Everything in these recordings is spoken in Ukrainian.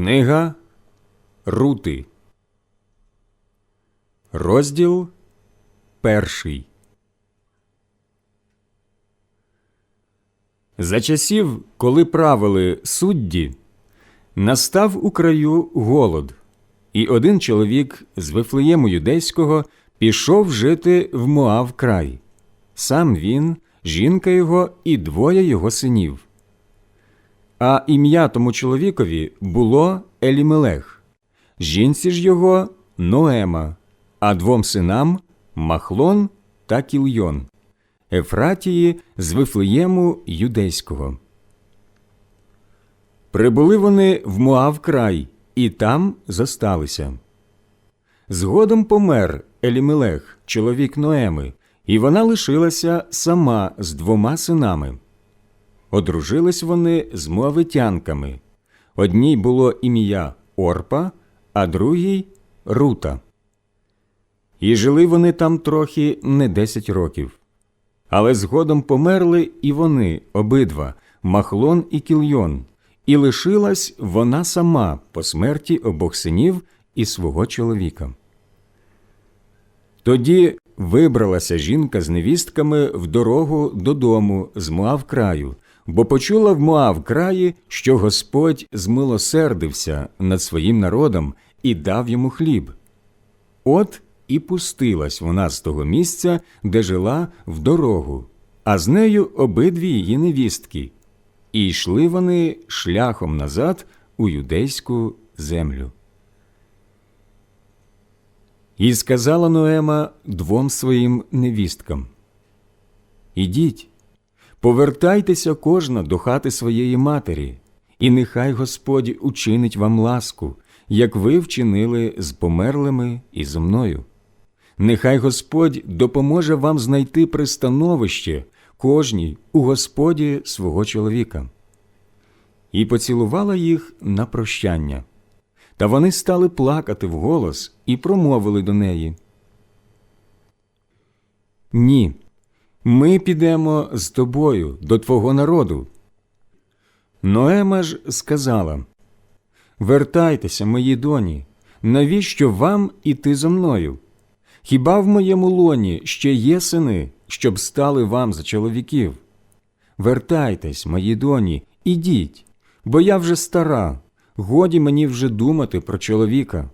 Книга Рути, розділ перший. За часів, коли правили судді, настав у краю голод, і один чоловік з Вифлеєму юдейського пішов жити в Моав край. Сам він, жінка його і двоє його синів. А ім'я тому чоловікові було Елімелех, жінці ж його Ноема, а двом синам Махлон та Кільйон, Ефратії з Вифлеєму юдейського. Прибули вони в Моав край і там зосталися. Згодом помер Елімелех, чоловік Ноеми, і вона лишилася сама з двома синами. Одружились вони з моавитянками. Одній було ім'я Орпа, а другій Рута. І жили вони там трохи не десять років. Але згодом померли і вони обидва Махлон і Кільйон, і лишилась вона сама по смерті обох синів і свого чоловіка. Тоді вибралася жінка з невістками в дорогу додому з Моав краю, бо почула в Моав краї, що Господь змилосердився над своїм народом і дав йому хліб. От і пустилась вона з того місця, де жила в дорогу, а з нею обидві її невістки, і йшли вони шляхом назад у юдейську землю. І сказала Ноема двом своїм невісткам Ідіть, повертайтеся кожна до хати своєї матері, і нехай Господь учинить вам ласку, як ви вчинили з померлими і зо мною. Нехай Господь допоможе вам знайти пристановище кожній у Господі свого чоловіка. І поцілувала їх на прощання. Та вони стали плакати вголос і промовили до неї. Ні, ми підемо з тобою до твого народу. Ноема ж сказала Вертайтеся, мої доні, навіщо вам іти зо мною? Хіба в моєму лоні ще є сини, щоб стали вам за чоловіків? Вертайтесь, мої доні, ідіть, бо я вже стара, годі мені вже думати про чоловіка.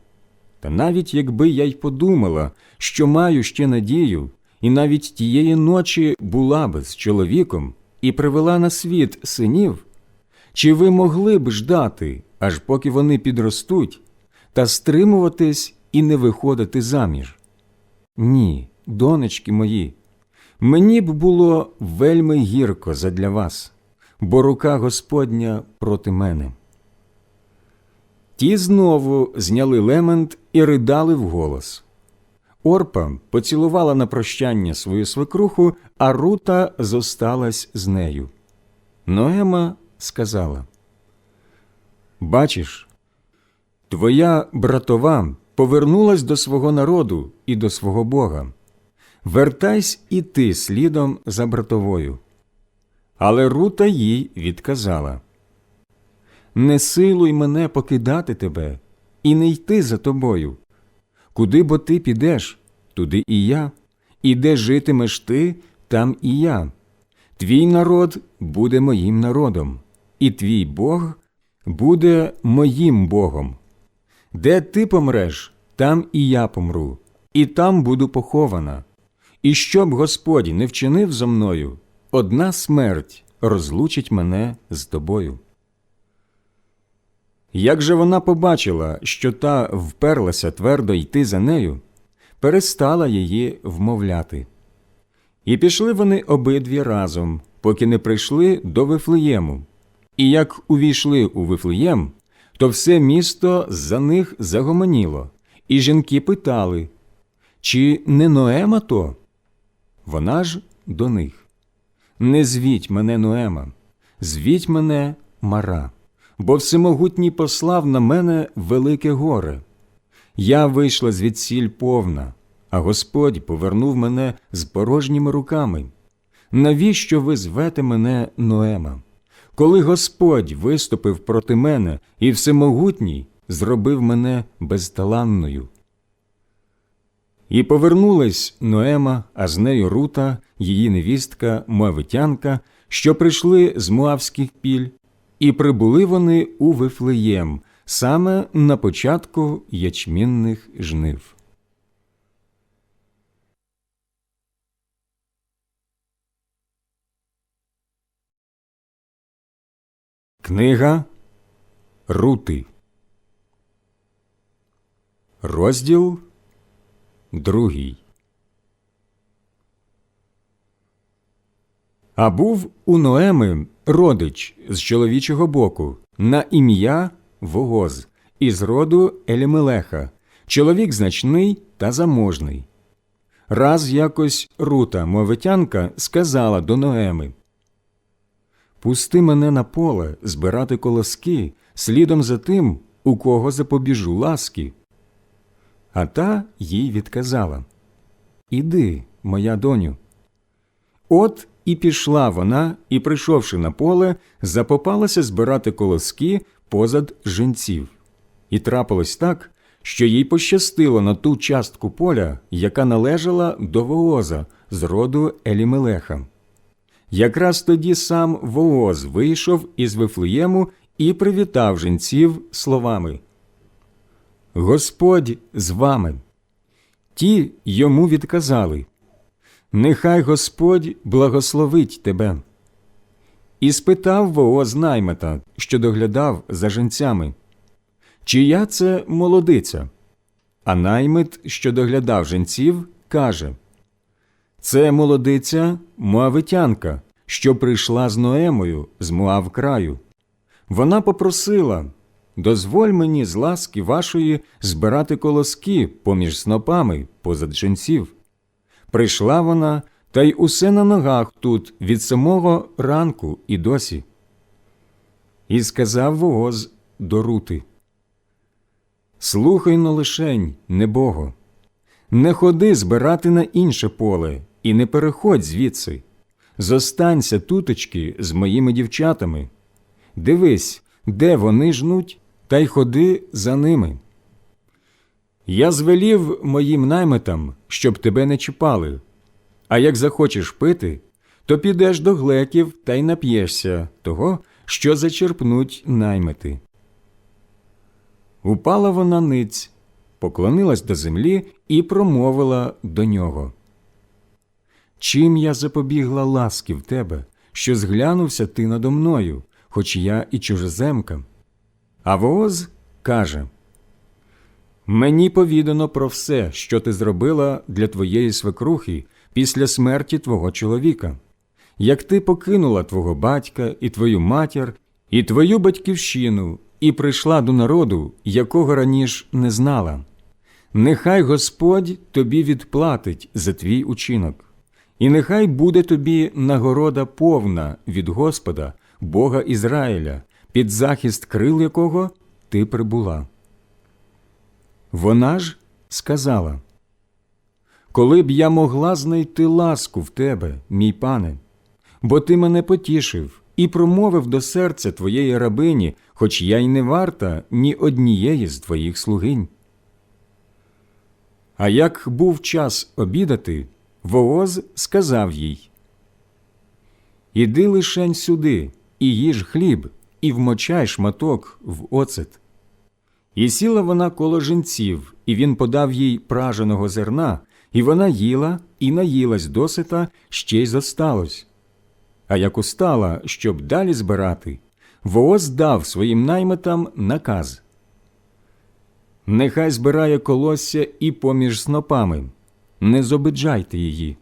Та навіть якби я й подумала, що маю ще надію, і навіть тієї ночі була би з чоловіком і привела на світ синів, чи ви могли б ждати, аж поки вони підростуть, та стримуватись і не виходити заміж? Ні, донечки мої, мені б було вельми гірко задля вас, бо рука Господня проти мене. Ті знову зняли лемент і ридали вголос. Орпа поцілувала на прощання свою свекруху, а Рута зосталась з нею. Ноема сказала Бачиш, твоя братова повернулась до свого народу і до свого Бога. Вертайсь і ти слідом за братовою. Але Рута їй відказала Не силуй мене покидати тебе і не йти за тобою. Куди бо ти підеш, туди і я, і де житимеш ти, там і я. Твій народ буде моїм народом, і твій Бог буде моїм Богом. Де ти помреш, там і я помру, і там буду похована. І щоб Господь не вчинив зо мною, одна смерть розлучить мене з тобою. Як же вона побачила, що та вперлася твердо йти за нею, перестала її вмовляти. І пішли вони обидві разом, поки не прийшли до Вифлеєму. І як увійшли у Вифлеєм, то все місто за них загомоніло, і жінки питали, чи не Ноема то? Вона ж до них. Не звіть мене Ноема, звіть мене Мара, бо всемогутній послав на мене велике горе. Я вийшла звідсіль повна, а Господь повернув мене з порожніми руками. Навіщо ви звете мене Ноема? коли Господь виступив проти мене і всемогутній зробив мене безталанною. І повернулась Ноема, а з нею Рута, її невістка, Моавитянка, що прийшли з Моавських піль, і прибули вони у Вифлеєм саме на початку ячмінних жнив. Книга Рути. Розділ другий. А був у Ноеми родич з чоловічого боку на ім'я Вогоз із роду Елімелеха, чоловік значний та заможний. Раз якось Рута, мовитянка, сказала до Ноеми Пусти мене на поле збирати колоски слідом за тим, у кого запобіжу ласки. А та їй відказала Іди, моя доню. От і пішла вона, і, прийшовши на поле, запопалася збирати колоски позад жінців. І трапилось так, що їй пощастило на ту частку поля, яка належала до Вооза з роду Елімелеха. Якраз тоді сам Вооз вийшов із Вифлеєму і привітав жінців словами Господь з вами. Ті йому відказали Нехай Господь благословить тебе. І спитав Вооз наймета, що доглядав за жінцями, чия це молодиця? А наймит, що доглядав жінців, каже Це молодиця Моавитянка, що прийшла з Ноемою з Моав краю. Вона попросила дозволь мені з ласки вашої збирати колоски поміж снопами позад жінців. Прийшла вона, та й усе на ногах тут від самого ранку і досі. І сказав Вооз до Рути Слухай но лишень, небого, не ходи збирати на інше поле і не переходь звідси. Зостанься тутечки з моїми дівчатами. Дивись, де вони жнуть, та й ходи за ними. Я звелів моїм наймитам, щоб тебе не чіпали, а як захочеш пити, то підеш до глеків та й нап'єшся того, що зачерпнуть наймити. Упала вона ниць, поклонилась до землі і промовила до нього. Чим я запобігла ласки в тебе, що зглянувся ти надо мною, хоч я і чужеземка? А Вооз каже Мені повідано про все, що ти зробила для твоєї свекрухи після смерті твого чоловіка, як ти покинула твого батька і твою матір, і твою батьківщину, і прийшла до народу, якого раніш не знала. Нехай Господь тобі відплатить за твій учинок, і нехай буде тобі нагорода повна від Господа, Бога Ізраїля, під захист крил якого ти прибула. Вона ж сказала Коли б я могла знайти ласку в тебе, мій пане, бо ти мене потішив і промовив до серця твоєї рабині, хоч я й не варта ні однієї з твоїх слугинь. А як був час обідати, Вооз сказав їй Іди лишень сюди, і їж хліб, і вмочай шматок в оцет. І сіла вона коло жінців, і він подав їй праженого зерна, і вона їла і наїлась досита, ще й зосталось. А як устала, щоб далі збирати, Вооз дав своїм наймитам наказ Нехай збирає колосся і поміж снопами, не зобиджайте її,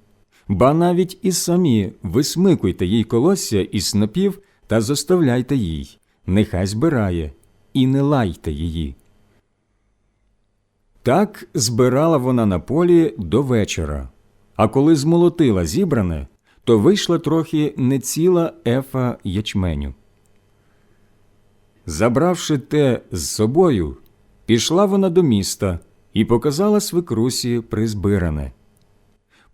ба навіть і самі висмикуйте їй колосся із снопів та зоставляйте їй, нехай збирає, і не лайте її. Так збирала вона на полі до вечора, а коли змолотила зібране, то вийшла трохи не ціла ефа ячменю. Забравши те з собою, пішла вона до міста і показала свекрусі призбиране.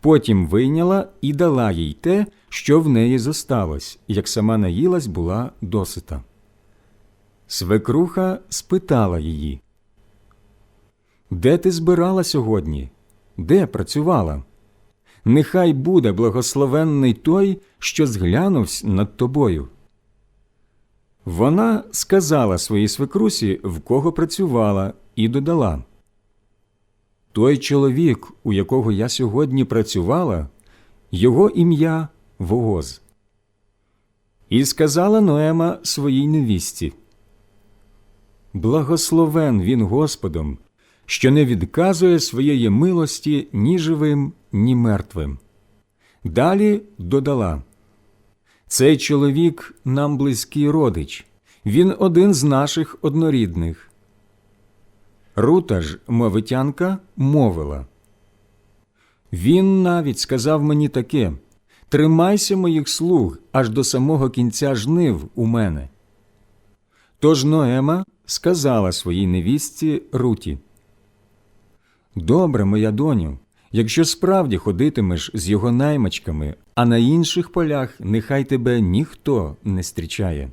Потім вийняла і дала їй те, що в неї зосталось, як сама наїлась була досита. Свекруха спитала її, Де ти збирала сьогодні? Де працювала? Нехай буде благословенний той, що зглянувсь над тобою. Вона сказала своїй свекрусі, в кого працювала, і додала Той чоловік, у якого я сьогодні працювала, його ім'я Вооз. І сказала Ноема своїй невісті Благословен він Господом, що не відказує своєї милості ні живим, ні мертвим. Далі додала Цей чоловік нам близький родич, він один з наших однорідних. Рута ж, мовитянка, мовила Він навіть сказав мені таке Тримайся моїх слуг аж до самого кінця жнив у мене. Тож Ноема сказала своїй невістці Руті Добре, моя доню, якщо справді ходитимеш з його наймачками, а на інших полях нехай тебе ніхто не зустрічає.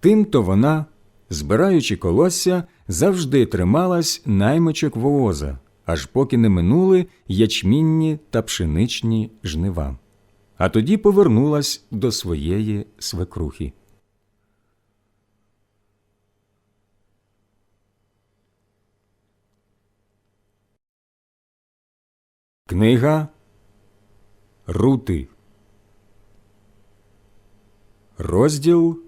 Тимто вона, збираючи колосся, завжди трималась наймичок вооза, аж поки не минули ячмінні та пшеничні жнива. А тоді повернулась до своєї свекрухи. Книга Рути. Розділ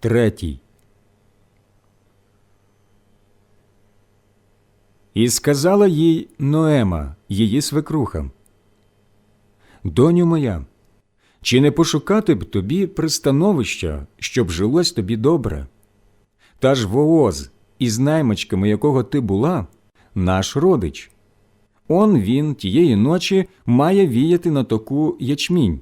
третій. І сказала їй Ноема, її свекруха. Доню моя, чи не пошукати б тобі пристановища, щоб жилось тобі добре? Та ж Вооз, із наймичками якого ти була, наш родич. Он він тієї ночі має віяти на току ячмінь.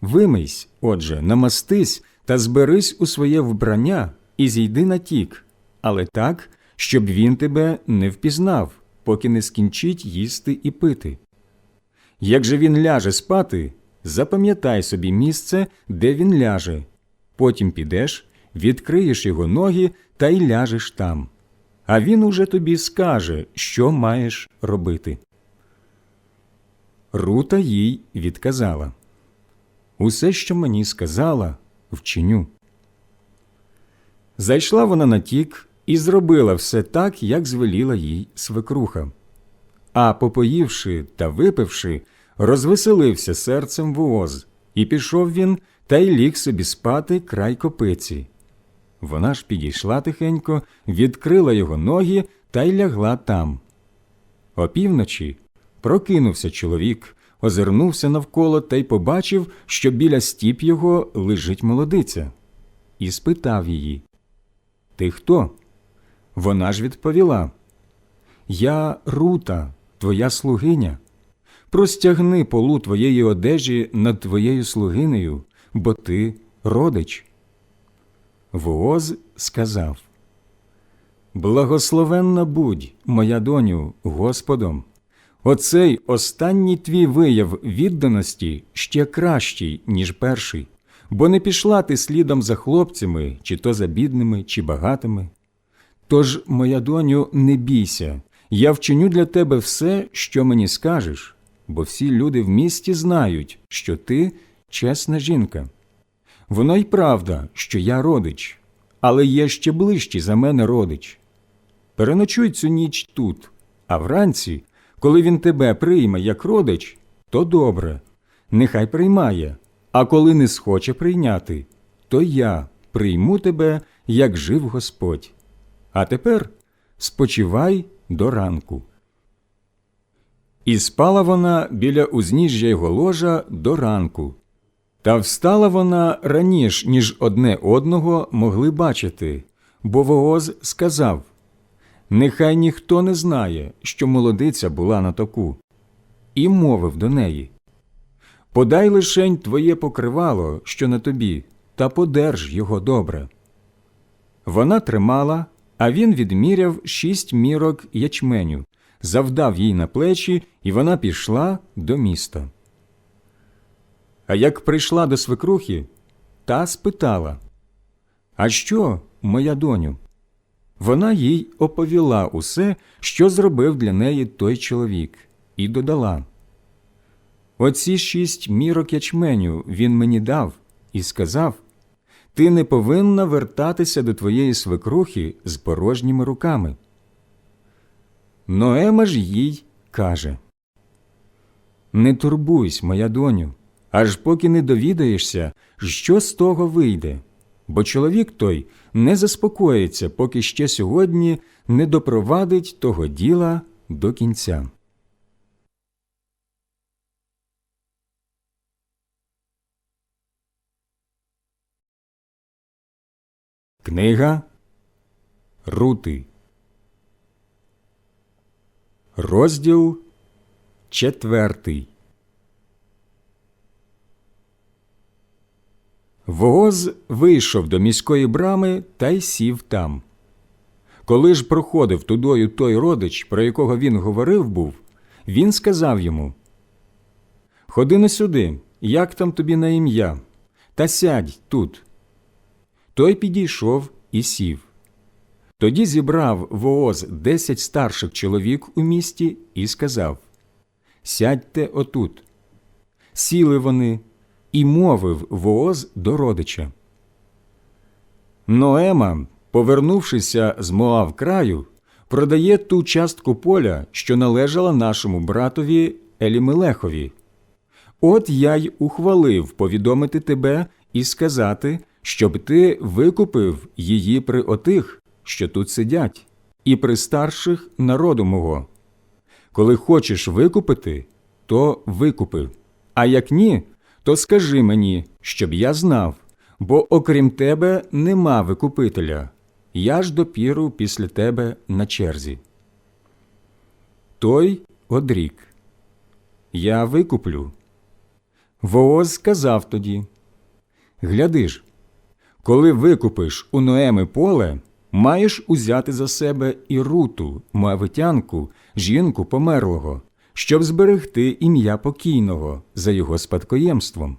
Вимийсь, отже, намастись та зберись у своє вбрання і зійди на тік, але так, щоб він тебе не впізнав, поки не скінчить їсти і пити. Як же він ляже спати, запам'ятай собі місце, де він ляже, потім підеш, відкриєш його ноги та й ляжеш там а він уже тобі скаже, що маєш робити. Рута їй відказала Усе, що мені сказала, вчиню. Зайшла вона на тік і зробила все так, як звеліла їй свекруха. А попоївши та випивши, розвеселився серцем вооз, і пішов він та й ліг собі спати край копиці. Вона ж підійшла тихенько, відкрила його ноги та й лягла там. Опівночі прокинувся чоловік, озирнувся навколо та й побачив, що біля стіп його лежить молодиця, і спитав її Ти хто? Вона ж відповіла Я Рута, твоя слугиня. Простягни полу твоєї одежі над твоєю слугинею, бо ти родич. Вооз сказав Благословенна будь, моя доню, Господом. Оцей останній твій вияв відданості ще кращий, ніж перший, бо не пішла ти слідом за хлопцями, чи то за бідними, чи багатими. Тож, моя доню, не бійся, я вчиню для тебе все, що мені скажеш, бо всі люди в місті знають, що ти чесна жінка. Воно й правда, що я родич, але є ще ближчий за мене родич. Переночуй цю ніч тут, а вранці, коли він тебе прийме як родич, то добре, нехай приймає, а коли не схоче прийняти, то я прийму тебе, як жив Господь. А тепер спочивай до ранку. І спала вона біля узніжжя його ложа до ранку, та встала вона раніш, ніж одне одного могли бачити, бо Вооз сказав Нехай ніхто не знає, що молодиця була на току, і мовив до неї Подай лишень твоє покривало, що на тобі, та подерж його добре. Вона тримала, а він відміряв шість мірок ячменю, завдав їй на плечі, і вона пішла до міста. А як прийшла до свекрухи, та спитала А що, моя доню? Вона їй оповіла усе, що зробив для неї той чоловік, і додала Оці шість мірок ячменю він мені дав і сказав Ти не повинна вертатися до твоєї свекрухи з порожніми руками. Ноема ж їй каже Не турбуйся, моя доню, аж поки не довідаєшся, що з того вийде, бо чоловік той не заспокоїться, поки ще сьогодні не допровадить того діла до кінця. Книга Рути. Розділ четвертий Вооз вийшов до міської брами та й сів там. Коли ж проходив тудою той родич, про якого він говорив був, він сказав йому Ходи на сюди, як там тобі на ім'я, та сядь тут. Той підійшов і сів. Тоді зібрав Вооз десять старших чоловік у місті і сказав Сядьте отут. Сіли вони, і мовив Вооз до родича. Ноема, повернувшися з Моав краю, продає ту частку поля, що належала нашому братові Елімелехові. От я й ухвалив повідомити тебе і сказати, щоб ти викупив її при отих, що тут сидять, і при старших народу мого. Коли хочеш викупити, то викупи, а як ні, то скажи мені, щоб я знав, бо окрім тебе нема викупителя, я ж допіру після тебе на черзі. Той одрік. Я викуплю. Вооз сказав тоді Гляди ж, коли викупиш у Ноеми поле, маєш узяти за себе і руту, моавитянку, жінку померлого, щоб зберегти ім'я покійного за його спадкоємством.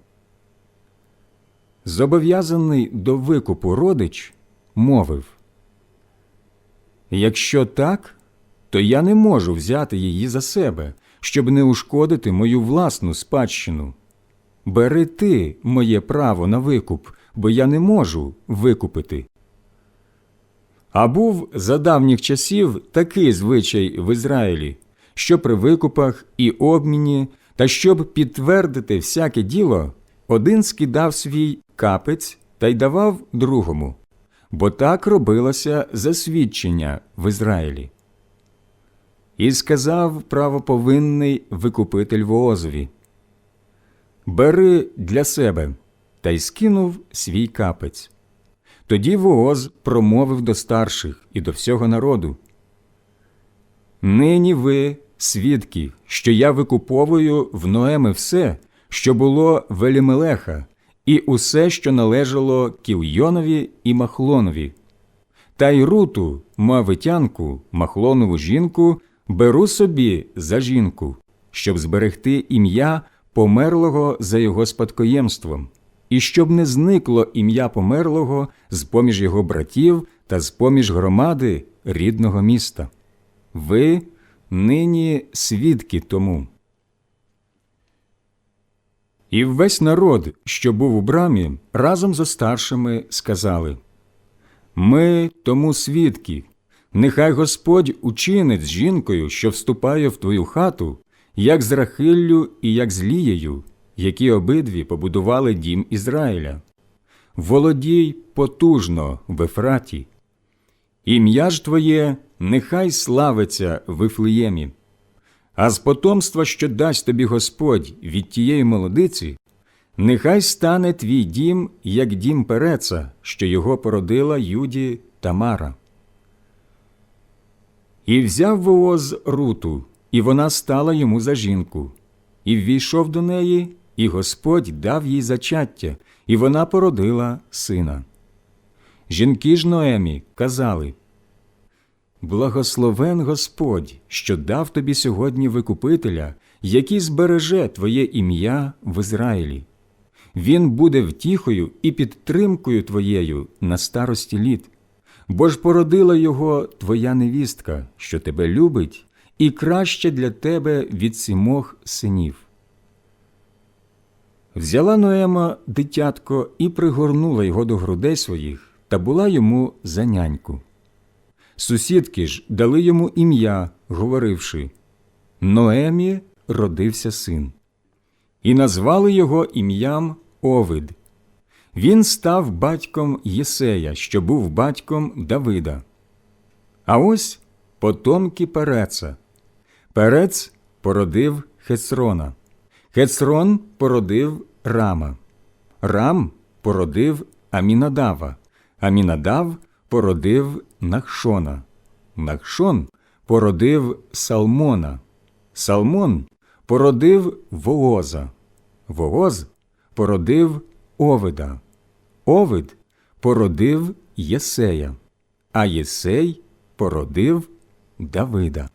Зобов'язаний до викупу родич мовив Якщо так, то я не можу взяти її за себе, щоб не ушкодити мою власну спадщину. Бери ти моє право на викуп, бо я не можу викупити. А був за давніх часів такий звичай в Ізраїлі, що при викупах і обміні, та щоб підтвердити всяке діло, один скидав свій капець та й давав другому, бо так робилося засвідчення в Ізраїлі. І сказав правоповинний викупитель Воозові Бери для себе та й скинув свій капець. Тоді Вооз промовив до старших і до всього народу. Нині ви, свідки, що я викуповую в Ноеми все, що було в Елімелеха, і усе, що належало Кілйонові і Махлонові. Та й руту, мавитянку, махлонову жінку, беру собі за жінку, щоб зберегти ім'я померлого за його спадкоємством, і щоб не зникло ім'я померлого з поміж його братів та з поміж громади рідного міста. Ви нині свідки тому. І весь народ, що був у брамі, разом зо старшими сказали Ми тому свідки, нехай Господь учинить з жінкою, що вступає в твою хату, як з Рахиллю і як з Лією, які обидві побудували дім Ізраїля. Володій потужно в Ефраті. Ім'я ж твоє нехай славиться в Іфлеємі. А з потомства, що дасть тобі Господь від тієї молодиці, нехай стане твій дім, як дім Переца, що його породила Юді Тамара. І взяв Вооз руту, і вона стала йому за жінку, і ввійшов до неї, і Господь дав їй зачаття, і вона породила сина. Жінки ж Ноемі казали Благословен Господь, що дав тобі сьогодні викупителя, який збереже твоє ім'я в Ізраїлі. Він буде втіхою і підтримкою твоєю на старості літ, бо ж породила його твоя невістка, що тебе любить, і краще для тебе від сімох синів. Взяла Ноема дитятко і пригорнула його до грудей своїх, та була йому за няньку. Сусідки ж дали йому ім'я, говоривши Ноемі родився син, і назвали його ім'ям Овид. Він став батьком Єсея, що був батьком Давида. А ось потомки Переца. Перец породив Хецрона. Хецрон породив Рама. Рам породив Амінадава. Амінадав породив Нахшона. Нахшон породив Салмона. Салмон породив Вооза. Вооз породив Овида. Овид породив Єсея, а Єсей породив Давида.